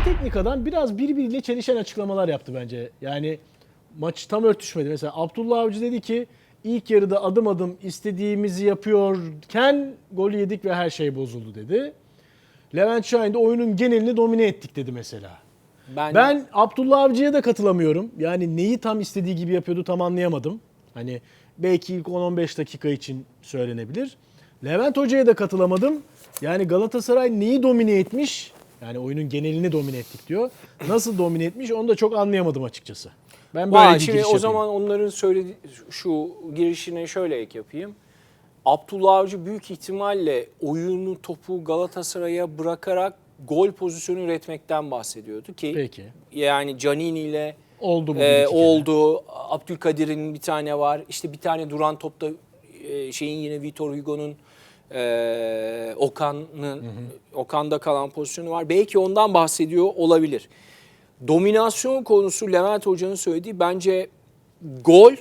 iki teknik adam biraz birbiriyle çelişen açıklamalar yaptı bence. Yani maç tam örtüşmedi. Mesela Abdullah Avcı dedi ki ilk yarıda adım adım istediğimizi yapıyorken gol yedik ve her şey bozuldu dedi. Levent Şahin de oyunun genelini domine ettik dedi mesela. Ben, Ben Abdullah Avcı'ya da katılamıyorum. Yani neyi tam istediği gibi yapıyordu tam anlayamadım. Hani belki ilk 10-15 dakika için söylenebilir. Levent Hoca'ya da katılamadım. Yani Galatasaray neyi domine etmiş? Yani oyunun genelini domine ettik diyor. Nasıl domine etmiş onu da çok anlayamadım açıkçası. Ben böyle Vay, bir şimdi giriş o yapayım. zaman onların söylediği şu girişine şöyle ek yapayım. Abdullah Avcı büyük ihtimalle oyunu topu Galatasaray'a bırakarak gol pozisyonu üretmekten bahsediyordu ki Peki. yani Canini ile Oldu bu. e, oldu. Abdülkadir'in bir tane var. İşte bir tane duran topta e, şeyin yine Vitor Hugo'nun e, Okan'ın Okan'da kalan pozisyonu var. Belki ondan bahsediyor olabilir. Dominasyon konusu Levent Hoca'nın söylediği bence gol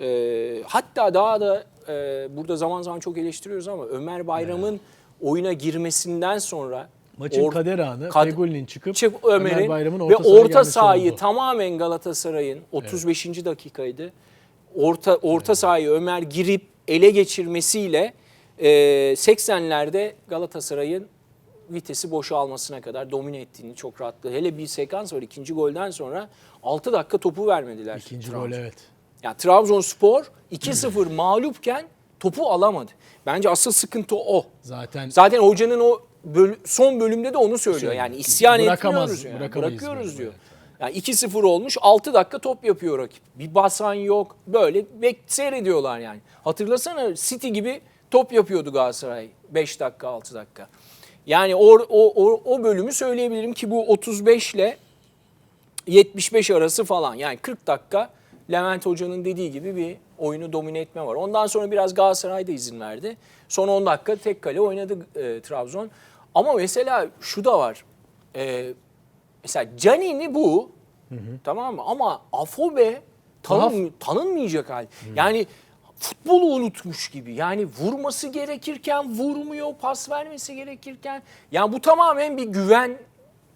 e, hatta daha da e, burada zaman zaman çok eleştiriyoruz ama Ömer Bayram'ın oyuna girmesinden sonra Maçın or- kader anı kad- Fegoli'nin çıkıp çık Ömer Ömer'in Bayram'ın ve orta sahaya orta sahayı tamamen Galatasaray'ın 35. dakikaydı. Orta orta sahayı Ömer girip ele geçirmesiyle e, 80'lerde Galatasaray'ın vitesi boşalmasına kadar domine ettiğini çok rahatlıkla. Hele bir sekans var ikinci golden sonra 6 dakika topu vermediler. İkinci Trabzon. gol evet. Yani Trabzonspor 2-0 mağlupken topu alamadı. Bence asıl sıkıntı o. Zaten Zaten hocanın o böl- son bölümde de onu söylüyor. Söylüyor. Yani isyan Bırakamaz, etmiyoruz yani. Bırakıyoruz diyor. diyor. Yani 2-0 olmuş 6 dakika top yapıyor rakip. Bir basan yok. Böyle bek seyrediyorlar yani. Hatırlasana City gibi top yapıyordu Galatasaray 5 dakika 6 dakika. Yani o, o, o, bölümü söyleyebilirim ki bu 35 ile 75 arası falan yani 40 dakika Levent Hoca'nın dediği gibi bir oyunu domine etme var. Ondan sonra biraz Galatasaray da izin verdi. Son 10 dakika tek kale oynadı e, Trabzon. Ama mesela şu da var. E, mesela Canini bu tamam mı? Ama Afobe tanın, tanınmayacak hal. Yani futbolu unutmuş gibi. Yani vurması gerekirken vurmuyor, pas vermesi gerekirken. Yani bu tamamen bir güven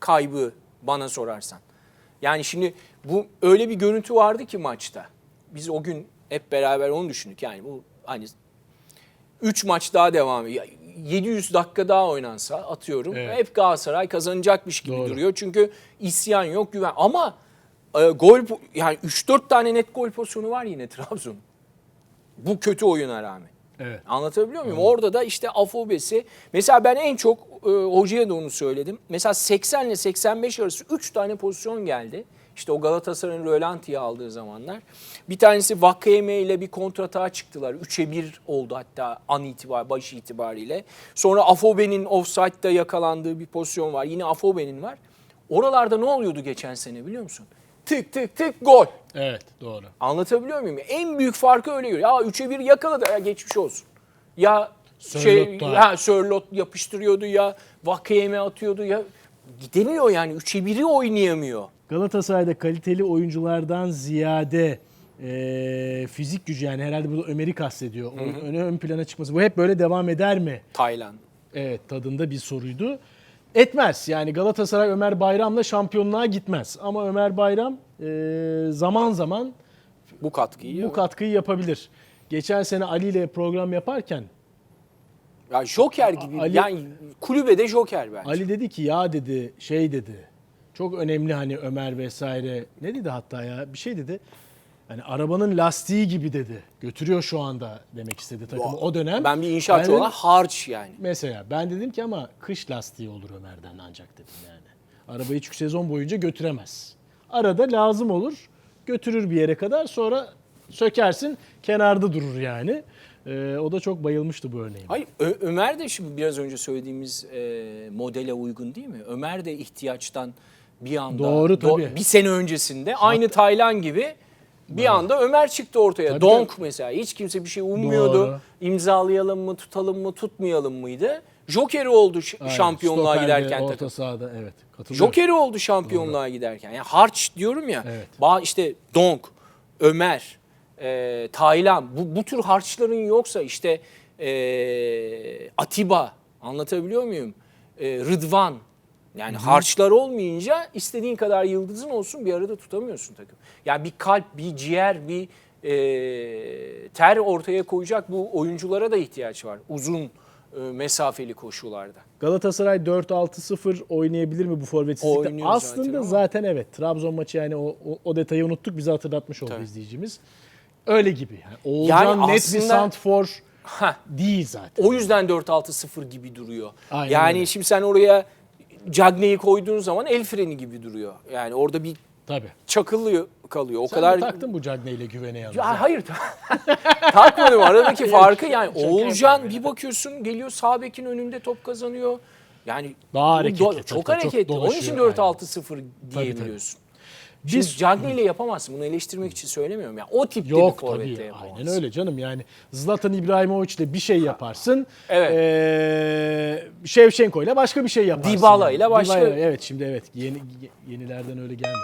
kaybı bana sorarsan. Yani şimdi bu öyle bir görüntü vardı ki maçta. Biz o gün hep beraber onu düşündük. Yani bu hani 3 maç daha devam ediyor. 700 dakika daha oynansa atıyorum. Evet. Hep Galatasaray kazanacakmış gibi Doğru. duruyor. Çünkü isyan yok, güven. Ama e, gol yani 3-4 tane net gol pozisyonu var yine Trabzon. Bu kötü oyuna rağmen. evet. Anlatabiliyor muyum? Orada da işte afobesi. Mesela ben en çok e, hocaya da onu söyledim. Mesela 80 ile 85 arası 3 tane pozisyon geldi. İşte o Galatasaray'ın Rölanti'yi aldığı zamanlar. Bir tanesi Vakayeme ile bir kontratağa çıktılar. 3'e 1 oldu hatta an itibar, baş itibariyle. Sonra Afobe'nin offside'da yakalandığı bir pozisyon var. Yine Afobe'nin var. Oralarda ne oluyordu geçen sene biliyor musun? Tık tık tık gol. Evet doğru. Anlatabiliyor muyum? En büyük farkı öyle görüyor. Ya 3'e 1 yakaladı ya geçmiş olsun. Ya şey Sörloth da- ha Sörlot yapıştırıyordu ya Vakayeme atıyordu ya gidemiyor yani 3'e 1'i oynayamıyor. Galatasaray'da kaliteli oyunculardan ziyade e, fizik gücü yani herhalde burada Ömer'i kastediyor. Onun öne ön plana çıkması. Bu hep böyle devam eder mi? Tayland. Evet tadında bir soruydu. Etmez. Yani Galatasaray Ömer Bayram'la şampiyonluğa gitmez. Ama Ömer Bayram e, zaman zaman Bu katkıyı. bu katkıyı yapabilir. Geçen sene Ali ile program yaparken ya Joker gibi Ali- yani kulübede Joker bence. Ali dedi ki ya dedi şey dedi. Çok önemli hani Ömer vesaire. Ne dedi hatta ya? Bir şey dedi. Yani arabanın lastiği gibi dedi. Götürüyor şu anda demek istedi takımı o dönem. Ben bir inşaatçı olarak harç yani. Mesela ben dedim ki ama kış lastiği olur Ömer'den ancak dedim yani. Arabayı çünkü sezon boyunca götüremez. Arada lazım olur. Götürür bir yere kadar sonra sökersin kenarda durur yani. Ee, o da çok bayılmıştı bu örneğe. Hayır Ö- Ömer de şimdi biraz önce söylediğimiz e, modele uygun değil mi? Ömer de ihtiyaçtan bir anda Doğru, tabii. bir sene öncesinde aynı Taylan gibi bir anda Ömer çıktı ortaya. Tabii, Donk mesela hiç kimse bir şey ummuyordu. Doğru. İmzalayalım mı, tutalım mı, tutmayalım mıydı? Joker'i oldu ş- Aynen, şampiyonluğa stoperde, giderken Orta takım. sahada evet. Katılıyorum. Joker'i oldu şampiyonluğa giderken. Yani harç diyorum ya. Evet. Ba işte Donk, Ömer, e, Taylan bu, bu tür harçların yoksa işte e, Atiba anlatabiliyor muyum? E, Rıdvan Yani harçlar olmayınca istediğin kadar yıldızın olsun bir arada tutamıyorsun takım. Yani bir kalp, bir ciğer, bir e, ter ortaya koyacak bu oyunculara da ihtiyaç var. Uzun e, mesafeli koşularda. Galatasaray 4-6-0 oynayabilir mi bu forvetsizlikte? Oynuyor zaten Aslında ama. zaten, evet. Trabzon maçı yani o, o, o detayı unuttuk. Bize hatırlatmış oldu Tabii. izleyicimiz. Öyle gibi. Yani Oğulcan Yani net aslında- bir santfor Heh, değil zaten. o yüzden 4-6-0 gibi duruyor. Aynen yani öyle. şimdi sen oraya Cagney'i koyduğun zaman el freni gibi duruyor. Yani orada bir Tabii. çakıllıyor kalıyor. O Sen kadar de taktın bu Cagney ile güvene yalnız. Ya hayır takmadım aradaki farkı yani şaka Oğulcan bir bakıyorsun geliyor sağ bekin önünde top kazanıyor. Yani Daha hareketli do- çok çok hareketli. Onun için dolaşıyor, 4-6-0 diyebiliyorsun. Şimdi Biz- Cagney ile yapamazsın. Bunu eleştirmek için söylemiyorum. Yani o tipte Yok bir forvette tabii. yapamazsın. Aynen öyle canım. Yani Zlatan İbrahimovic ile bir şey yaparsın. Evet. Ee, Şevşenko ile başka bir şey yaparsın. Dybala yani. ile başka- Dybala- evet şimdi evet. Yeni, yenilerden öyle gelmedi.